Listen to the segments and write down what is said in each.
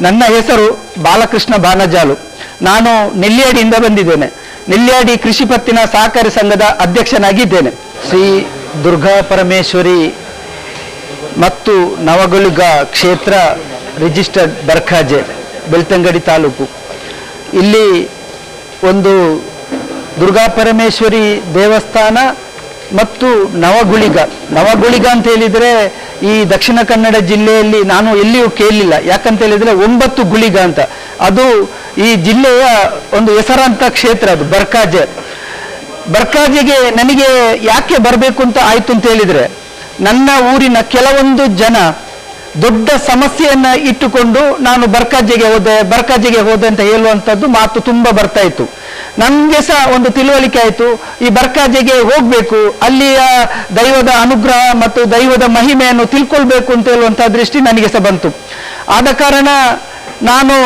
ನನ್ನ ಹೆಸರು ಬಾಲಕೃಷ್ಣ ಬಾನಜಾಲು. ನಾನು ನೆಲ್ಲಿಯಾಡಿಯಿಂದ ಬಂದಿದ್ದೇನೆ. ನೆಲ್ಲಿಯಾಡಿ ಕೃಷಿ ಪತ್ತಿನ ಸಹಕಾರಿ ಸಂಘದ ಅಧ್ಯಕ್ಷನಾಗಿದ್ದೇನೆ. ಶ್ರೀ ದುರ್ಗಾ ಪರಮೇಶ್ವರಿ ಮತ್ತು ನವಗೊಳಿಗ ಕ್ಷೇತ್ರ ರಿಜಿಸ್ಟರ್ಡ್ ಬರ್ಖಾಜೆ, ಬೆಳ್ತಂಗಡಿ ತಾಲೂಕು. ಇಲ್ಲಿ ಒಂದು ದುರ್ಗಾ ಪರಮೇಶ್ವರಿ ದೇವಸ್ಥಾನ ಮತ್ತು ನವಗುಳಿಗ. ನವಗುಳಿಗ ಅಂತ ಹೇಳಿದರೆ ಈ ದಕ್ಷಿಣ ಕನ್ನಡ ಜಿಲ್ಲೆಯಲ್ಲಿ ನಾನು ಎಲ್ಲಿಯೂ ಕೇಳಲಿಲ್ಲ. ಯಾಕಂತ ಹೇಳಿದರೆ ಒಂಬತ್ತು ಗುಳಿಗ ಅಂತ. ಅದು ಈ ಜಿಲ್ಲೆಯ ಒಂದು ಹೆಸರಾಂತ ಕ್ಷೇತ್ರ ಅದು, ಬರ್ಕಾಜೆ. ಬರ್ಕಾಜೆಗೆ ನನಗೆ ಯಾಕೆ ಬರಬೇಕು ಅಂತ ಆಯ್ತು ಅಂತ ಹೇಳಿದ್ರೆ, ನನ್ನ ಊರಿನ ಕೆಲವೊಂದು ಜನ ದೊಡ್ಡ ಸಮಸ್ಯೆಯನ್ನ ಇಟ್ಟುಕೊಂಡು ನಾನು ಬರ್ಕಾಜೆಗೆ ಹೋದೆ ಬರ್ಕಾಜಿಗೆ ಹೋದೆ ಅಂತ ಹೇಳುವಂಥದ್ದು ಮಾತು ತುಂಬಾ ಬರ್ತಾ ಇತ್ತು. ನನಗೆ ಸಹ ಒಂದು ತಿಳುವಳಿಕೆ ಆಯಿತು. ಈ ಬರ್ಕಾಜೆಗೆ ಹೋಗ್ಬೇಕು, ಅಲ್ಲಿಯ ದೈವದ ಅನುಗ್ರಹ ಮತ್ತು ದೈವದ ಮಹಿಮೆಯನ್ನು ತಿಳ್ಕೊಳ್ಬೇಕು ಅಂತ ಹೇಳುವಂಥ ದೃಷ್ಟಿ ನನಗೆ ಸಹ ಬಂತು. ಆದ ಕಾರಣ ನಾನು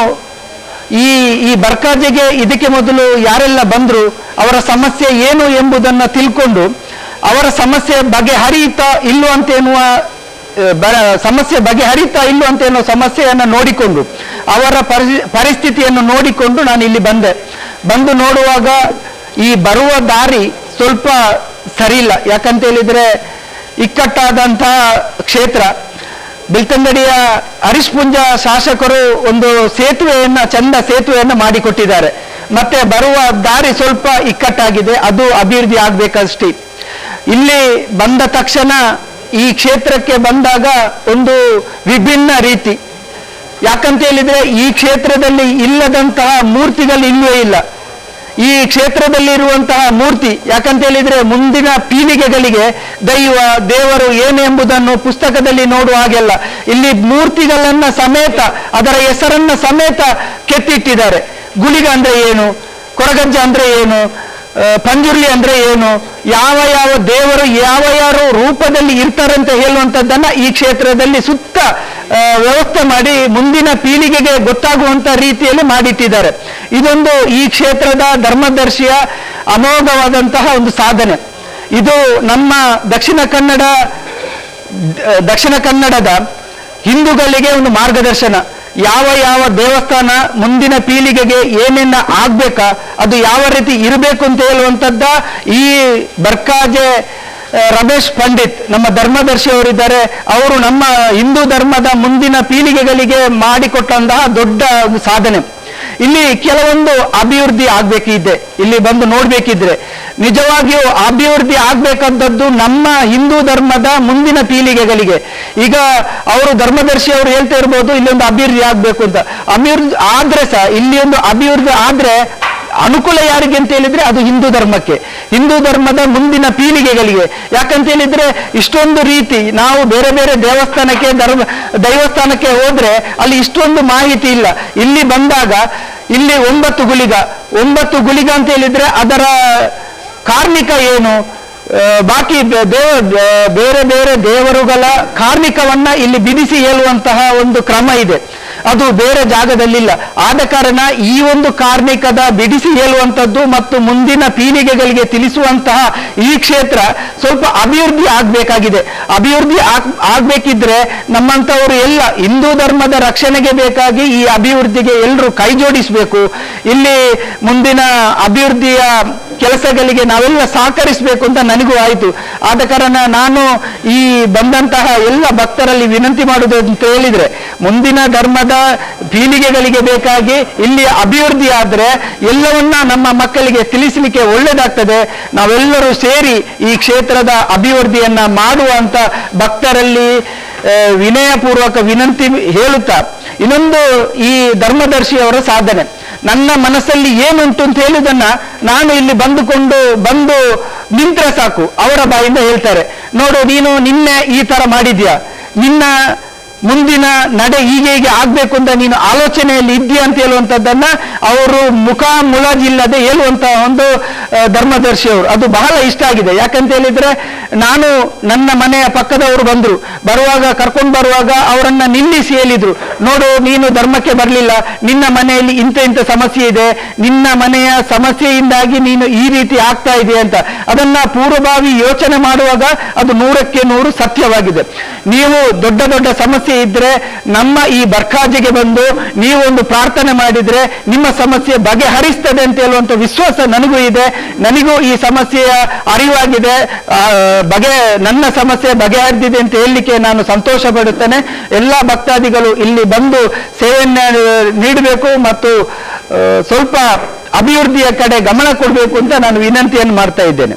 ಈ ಈ ಬರ್ಕಾಜೆಗೆ ಇದಕ್ಕೆ ಮೊದಲು ಯಾರೆಲ್ಲ ಬಂದರು, ಅವರ ಸಮಸ್ಯೆ ಏನು ಎಂಬುದನ್ನು ತಿಳ್ಕೊಂಡು, ಅವರ ಸಮಸ್ಯೆ ಬಗೆಹರಿಯುತ್ತಾ ಇಲ್ಲೋ ಅಂತ ಎನ್ನುವ ಆ, ಬ- ಸಮಸ್ಯೆ ಬಗೆಹರಿತಾ ಇಲ್ಲೋ ಅಂತ ಏನೋ ಸಮಸ್ಯೆಯನ್ನು ನೋಡಿಕೊಂಡು ಅವರ ಪರಿ- ಪರಿಸ್ಥಿತಿಯನ್ನು ನೋಡಿಕೊಂಡು ನಾನು ಇಲ್ಲಿ ಬಂದೆ. ಬಂದು ನೋಡುವಾಗ ಈ ಬರುವ ದಾರಿ ಸ್ವಲ್ಪ ಸರಿಯಿಲ್ಲ. ಯಾಕಂತ ಹೇಳಿದ್ರೆ ಇಕ್ಕಟ್ಟಾದಂತಹ ಕ್ಷೇತ್ರ. ಬಿಲ್ತಂಗಡಿಯ ಹರಿಶ್ಪುಂಜ ಶಾಸಕರು ಒಂದು ಸೇತುವೆಯನ್ನು ಚಂದ ಸೇತುವೆಯನ್ನು ಮಾಡಿಕೊಟ್ಟಿದ್ದಾರೆ. ಮತ್ತೆ ಬರುವ ದಾರಿ ಸ್ವಲ್ಪ ಇಕ್ಕಟ್ಟಾಗಿದೆ. ಅದು ಅಭಿವೃದ್ಧಿ ಆಗ್ಬೇಕಷ್ಟೇ. ಇಲ್ಲಿ ಬಂದ ತಕ್ಷಣ ಈ ಕ್ಷೇತ್ರಕ್ಕೆ ಬಂದಾಗ ಒಂದು ವಿಭಿನ್ನ ರೀತಿ. ಯಾಕಂತ ಹೇಳಿದ್ರೆ ಈ ಕ್ಷೇತ್ರದಲ್ಲಿ ಇಲ್ಲದಂತಹ ಮೂರ್ತಿಗಳು ಇಲ್ಲವೇ ಇಲ್ಲ. ಈ ಕ್ಷೇತ್ರದಲ್ಲಿ ಇರುವಂತಹ ಮೂರ್ತಿ, ಯಾಕಂತ ಹೇಳಿದ್ರೆ ಮುಂದಿನ ಪೀಳಿಗೆಗಳಿಗೆ ದೈವ, ದೇವರು ಏನು ಎಂಬುದನ್ನು ಪುಸ್ತಕದಲ್ಲಿ ನೋಡುವ ಹಾಗೆಲ್ಲ. ಇಲ್ಲಿ ಮೂರ್ತಿಗಳನ್ನ ಸಮೇತ, ಅದರ ಹೆಸರನ್ನ ಸಮೇತ ಕೆತ್ತಿಟ್ಟಿದ್ದಾರೆ. ಗುಳಿಗ ಅಂದ್ರೆ ಏನು? ಕೊರಗಜ್ಜ ಅಂದ್ರೆ ಏನು? ಪಂಜುರ್ಲಿ ಅಂದ್ರೆ ಏನು? ಯಾವ ಯಾವ ದೇವರು ಯಾವ ಯಾವ ರೂಪದಲ್ಲಿ ಇರ್ತಾರೆ ಅಂತ ಹೇಳುವಂಥದ್ದನ್ನ ಈ ಕ್ಷೇತ್ರದಲ್ಲಿ ಸುತ್ತ ವ್ಯವಸ್ಥೆ ಮಾಡಿ ಮುಂದಿನ ಪೀಳಿಗೆಗೆ ಗೊತ್ತಾಗುವಂತ ರೀತಿಯಲ್ಲಿ ಮಾಡಿಟ್ಟಿದ್ದಾರೆ. ಇದೊಂದು ಈ ಕ್ಷೇತ್ರದ ಧರ್ಮದರ್ಶಿಯ ಅಮೋಘವಾದಂತಹ ಒಂದು ಸಾಧನೆ. ಇದು ನಮ್ಮ ದಕ್ಷಿಣ ಕನ್ನಡ ದಕ್ಷಿಣ ಕನ್ನಡದ ಹಿಂದೂಗಳಿಗೆ ಒಂದು ಮಾರ್ಗದರ್ಶನ. ಯಾವ ಯಾವ ದೇವಸ್ಥಾನ ಮುಂದಿನ ಪೀಳಿಗೆಗೆ ಏನೇನ ಆಗ್ಬೇಕಾ, ಅದು ಯಾವ ರೀತಿ ಇರಬೇಕು ಅಂತ ಹೇಳುವಂಥದ್ದ ಈ ಬರ್ಕಾಜೆ ರಮೇಶ್ ಪಂಡಿತ್, ನಮ್ಮ ಧರ್ಮದರ್ಶಿ ಅವರಿದ್ದಾರೆ. ಅವರು ನಮ್ಮ ಹಿಂದೂ ಧರ್ಮದ ಮುಂದಿನ ಪೀಳಿಗೆಗಳಿಗೆ ಮಾಡಿಕೊಟ್ಟಂತಹ ದೊಡ್ಡ ಸಾಧನೆ. ಇಲ್ಲಿ ಕೆಲವೊಂದು ಅಭಿವೃದ್ಧಿ ಆಗ್ಬೇಕಿದೆ. ಇಲ್ಲಿ ಬಂದು ನೋಡ್ಬೇಕಿದ್ರೆ ನಿಜವಾಗಿಯೂ ಅಭಿವೃದ್ಧಿ ಆಗ್ಬೇಕಂತದ್ದು ನಮ್ಮ ಹಿಂದೂ ಧರ್ಮದ ಮುಂದಿನ ಪೀಳಿಗೆಗಳಿಗೆ. ಈಗ ಅವರು ಧರ್ಮದರ್ಶಿ ಅವರು ಹೇಳ್ತಾ ಇರ್ಬೋದು ಇಲ್ಲಿ ಒಂದು ಅಭಿವೃದ್ಧಿ ಆಗ್ಬೇಕು ಅಂತ. ಅಭಿವೃದ್ಧಿ ಆದ್ರೆ ಸಹ ಇಲ್ಲಿ ಒಂದು ಅಭಿವೃದ್ಧಿ ಆದ್ರೆ ಅನುಕೂಲ ಯಾರಿಗೆ ಅಂತ ಹೇಳಿದ್ರೆ ಅದು ಹಿಂದೂ ಧರ್ಮಕ್ಕೆ. ಹಿಂದೂ ಧರ್ಮದ ಮುಂದಿನ ಪೀಳಿಗೆಗಳಿಗೆ. ಯಾಕಂತ ಹೇಳಿದ್ರೆ ಇಷ್ಟೊಂದು ರೀತಿ ನಾವು ಬೇರೆ ಬೇರೆ ದೇವಸ್ಥಾನಕ್ಕೆ, ಧರ್ಮ, ದೇವಸ್ಥಾನಕ್ಕೆ ಹೋದ್ರೆ ಅಲ್ಲಿ ಇಷ್ಟೊಂದು ಮಾಹಿತಿ ಇಲ್ಲ. ಇಲ್ಲಿ ಬಂದಾಗ ಇಲ್ಲಿ ಒಂಬತ್ತು ಗುಳಿಗ ಒಂಬತ್ತು ಗುಳಿಗ ಅಂತ ಹೇಳಿದ್ರೆ ಅದರ ಕಾರ್ಮಿಕ ಏನು? ಬಾಕಿ ಬೇರೆ ಬೇರೆ ದೇವರುಗಳ ಕಾರ್ಮಿಕವನ್ನ ಇಲ್ಲಿ ಬಿಡಿಸಿ ಹೇಳುವಂತಹ ಒಂದು ಕ್ರಮ ಇದೆ. ಅದು ಬೇರೆ ಜಾಗದಲ್ಲಿಲ್ಲ. ಆದ ಕಾರಣ ಈ ಒಂದು ಕಾರ್ಮಿಕದ ಬಿಡಿಸಿ ಹೇಳುವಂಥದ್ದು ಮತ್ತು ಮುಂದಿನ ಪೀಳಿಗೆಗಳಿಗೆ ತಿಳಿಸುವಂತಹ ಈ ಕ್ಷೇತ್ರ ಸ್ವಲ್ಪ ಅಭಿವೃದ್ಧಿ ಆಗ್ಬೇಕಾಗಿದೆ. ಅಭಿವೃದ್ಧಿ ಆಗ್, ಆಗ್ಬೇಕಿದ್ರೆ ನಮ್ಮಂಥವರು ಎಲ್ಲ ಹಿಂದೂ ಧರ್ಮದ ರಕ್ಷಣೆಗೆ ಬೇಕಾಗಿ ಈ ಅಭಿವೃದ್ಧಿಗೆ ಎಲ್ಲರೂ ಕೈ ಜೋಡಿಸಬೇಕು ಇಲ್ಲಿ ಮುಂದಿನ ಅಭಿವೃದ್ಧಿಯ ಕೆಲಸಗಳಿಗೆ ನಾವೆಲ್ಲ ಸಹಕರಿಸಬೇಕು ಅಂತ ನನಗೂ ಆಯಿತು. ಆದ ಕಾರಣ ನಾನು ಈ ಬಂದಂತಹ ಎಲ್ಲ ಭಕ್ತರಲ್ಲಿ ವಿನಂತಿ ಮಾಡುವುದು ಅಂತ ಹೇಳಿದ್ರೆ, ಮುಂದಿನ ಧರ್ಮದ ಪೀಳಿಗೆಗಳಿಗೆ ಬೇಕಾಗಿ ಇಲ್ಲಿ ಅಭಿವೃದ್ಧಿ ಆದರೆ ಎಲ್ಲವನ್ನ ನಮ್ಮ ಮಕ್ಕಳಿಗೆ ತಿಳಿಸಲಿಕ್ಕೆ ಒಳ್ಳೆಯದಾಗ್ತದೆ ನಾವೆಲ್ಲರೂ ಸೇರಿ ಈ ಕ್ಷೇತ್ರದ ಅಭಿವೃದ್ಧಿಯನ್ನ ಮಾಡುವಂತ ಭಕ್ತರಲ್ಲಿ ವಿನಯಪೂರ್ವಕ ವಿನಂತಿ ಹೇಳುತ್ತಾ, ಇನ್ನೊಂದು ಈ ಧರ್ಮದರ್ಶಿಯವರ ಸಾಧನೆ. ನನ್ನ ಮನಸ್ಸಲ್ಲಿ ಏನುಂಟು ಅಂತ ಹೇಳಿದನ್ನ ನಾನು ಇಲ್ಲಿ ಬಂದುಕೊಂಡು, ಬಂದು ನಿಂತ್ರೆ ಸಾಕು. ಅವರ ಬಾಯಿಂದ ಹೇಳ್ತಾರೆ, ನೋಡು ನೀನು ನಿನ್ನೆ ಈ ತರ ಮಾಡಿದ್ಯಾ? ನಿನ್ನ ಮುಂದಿನ ನಡೆ ಹೀಗೆ ಹೀಗೆ ಆಗ್ಬೇಕು ಅಂತ ನೀನು ಆಲೋಚನೆಯಲ್ಲಿ ಇದ್ದೀಯ ಅಂತ ಹೇಳುವಂಥದ್ದನ್ನ ಅವರು ಮುಖ ಮುಲಾಜಿಲ್ಲದೆ ಹೇಳುವಂತಹ ಒಂದು ಧರ್ಮದರ್ಶಿ ಅವರು. ಅದು ಬಹಳ ಇಷ್ಟ ಆಗಿದೆ. ಯಾಕಂತ ಹೇಳಿದ್ರೆ ನಾನು ನನ್ನ ಮನೆಯ ಪಕ್ಕದವರು ಬಂದ್ರು. ಬರುವಾಗ, ಕರ್ಕೊಂಡು ಬರುವಾಗ ಅವರನ್ನ ನಿಲ್ಲಿಸಿ ಹೇಳಿದ್ರು. ನೋಡು, ನೀನು ಧರ್ಮಕ್ಕೆ ಬರಲಿಲ್ಲ. ನಿನ್ನ ಮನೆಯಲ್ಲಿ ಇಂಥ ಇಂಥ ಸಮಸ್ಯೆ ಇದೆ. ನಿನ್ನ ಮನೆಯ ಸಮಸ್ಯೆಯಿಂದಾಗಿ ನೀನು ಈ ರೀತಿ ಆಗ್ತಾ ಇದೆ ಅಂತ. ಅದನ್ನ ಪೂರ್ವಭಾವಿ ಯೋಚನೆ ಮಾಡುವಾಗ ಅದು ನೂರಕ್ಕೆ ನೂರು ಸತ್ಯವಾಗಿದೆ. ನೀವು ದೊಡ್ಡ ದೊಡ್ಡ ಸಮಸ್ಯೆ ಇದ್ರೆ ನಮ್ಮ ಈ ಬರ್ಕಾಜಿಗೆ ಬಂದು ನೀವು ಒಂದು ಪ್ರಾರ್ಥನೆ ಮಾಡಿದ್ರೆ ನಿಮ್ಮ ಸಮಸ್ಯೆ ಬಗೆಹರಿಸ್ತದೆ ಅಂತ ಹೇಳುವಂತ ವಿಶ್ವಾಸ ನನಗೂ ಇದೆ. ನನಗೂ ಈ ಸಮಸ್ಯೆಯ ಅರಿವಾಗಿದೆ. ಬಗೆ, ನನ್ನ ಸಮಸ್ಯೆ ಬಗೆಹರಿದಿದೆ ಅಂತ ಹೇಳಲಿಕ್ಕೆ ನಾನು ಸಂತೋಷ ಪಡುತ್ತೇನೆ ಎಲ್ಲ ಭಕ್ತಾದಿಗಳು ಇಲ್ಲಿ ಬಂದು ಸೇವೆಯನ್ನು ನೀಡಬೇಕು ಮತ್ತು ಸ್ವಲ್ಪ ಅಭಿವೃದ್ಧಿಯ ಕಡೆ ಗಮನ ಕೊಡಬೇಕು ಅಂತ ನಾನು ವಿನಂತಿಯನ್ನು ಮಾಡ್ತಾ ಇದ್ದೇನೆ.